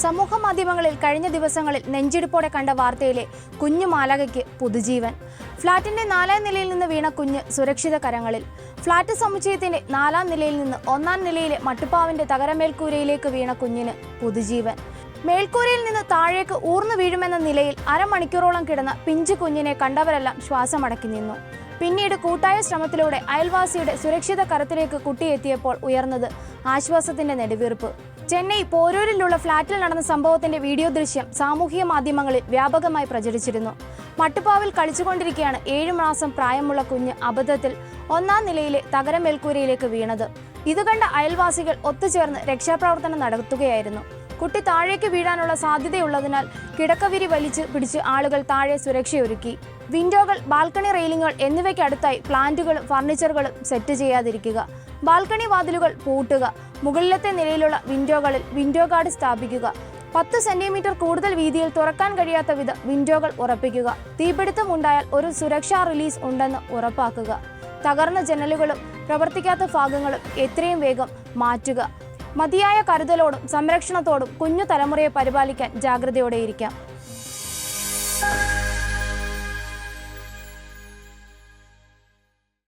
സമൂഹ മാധ്യമങ്ങളിൽ കഴിഞ്ഞ ദിവസങ്ങളിൽ നെഞ്ചിടിപ്പോടെ കണ്ട വാർത്തയിലെ കുഞ്ഞു മാലകയ്ക്ക് പുതുജീവൻ. ഫ്ളാറ്റിന്റെ നാലാം നിലയിൽ നിന്ന് വീണ കുഞ്ഞ് സുരക്ഷിത കരങ്ങളിൽ. ഫ്ളാറ്റ് സമുച്ചയത്തിന്റെ നാലാം നിലയിൽ നിന്ന് ഒന്നാം നിലയിലെ മട്ടുപ്പാവിന്റെ തകരമേൽക്കൂരയിലേക്ക് വീണ കുഞ്ഞിന് പുതുജീവൻ. മേൽക്കൂരയിൽ നിന്ന് താഴേക്ക് ഊർന്നു വീഴുമെന്ന നിലയിൽ അരമണിക്കൂറോളം കിടന്ന പിഞ്ചു കുഞ്ഞിനെ കണ്ടവരെല്ലാം ശ്വാസമടക്കി നിന്നു. പിന്നീട് കൂട്ടായ ശ്രമത്തിലൂടെ അയൽവാസിയുടെ സുരക്ഷിത കരത്തിലേക്ക് കുട്ടിയെത്തിയപ്പോൾ ഉയർന്നത് ആശ്വാസത്തിന്റെ നെടുവീർപ്പ്. ചെന്നൈ പോരൂരിലുള്ള ഫ്ളാറ്റിൽ നടന്ന സംഭവത്തിന്റെ വീഡിയോ ദൃശ്യം സാമൂഹിക മാധ്യമങ്ങളിൽ വ്യാപകമായി പ്രചരിച്ചിരുന്നു. മട്ടുപ്പാവിൽ കളിച്ചുകൊണ്ടിരിക്കെയാണ് ഏഴു മാസം പ്രായമുള്ള കുഞ്ഞ് അബദ്ധത്തിൽ ഒന്നാം നിലയിലെ തകരമേൽക്കൂരയിലേക്ക് വീണത്. ഇതുകണ്ട അയൽവാസികൾ ഒത്തുചേർന്ന് രക്ഷാപ്രവർത്തനം നടത്തുകയായിരുന്നു. കുട്ടി താഴേക്ക് വീഴാനുള്ള സാധ്യതയുള്ളതിനാൽ കിടക്കവിരി വലിച്ച് പിടിച്ച് ആളുകൾ താഴെ സുരക്ഷയൊരുക്കി. വിൻഡോകൾ ബാൽക്കണി റെയിലിംഗുകൾ എന്നിവയ്ക്കടുത്തായി പ്ലാന്റുകളും ഫർണിച്ചറുകളും സെറ്റ് ചെയ്യാതിരിക്കുക. ബാൽക്കണി വാതിലുകൾ പൂട്ടുക. മുകളിലത്തെ നിലയിലുള്ള വിൻഡോകളിൽ വിൻഡോ ഗാർഡ് സ്ഥാപിക്കുക. പത്ത് സെന്റിമീറ്റർ കൂടുതൽ വീതിയിൽ തുറക്കാൻ കഴിയാത്ത വിധം വിൻഡോകൾ ഉറപ്പിക്കുക. തീപിടുത്തം ഉണ്ടായാൽ ഒരു സുരക്ഷാ റിലീസ് ഉണ്ടെന്ന് ഉറപ്പാക്കുക. തകർന്ന ജനലുകളും പ്രവർത്തിക്കാത്ത ഭാഗങ്ങളും എത്രയും വേഗം മാറ്റുക. മതിയായ കരുതലോടും സംരക്ഷണത്തോടും കുഞ്ഞു തലമുറയെ പരിപാലിക്കാൻ ജാഗ്രതയോടെയിരിക്കാം.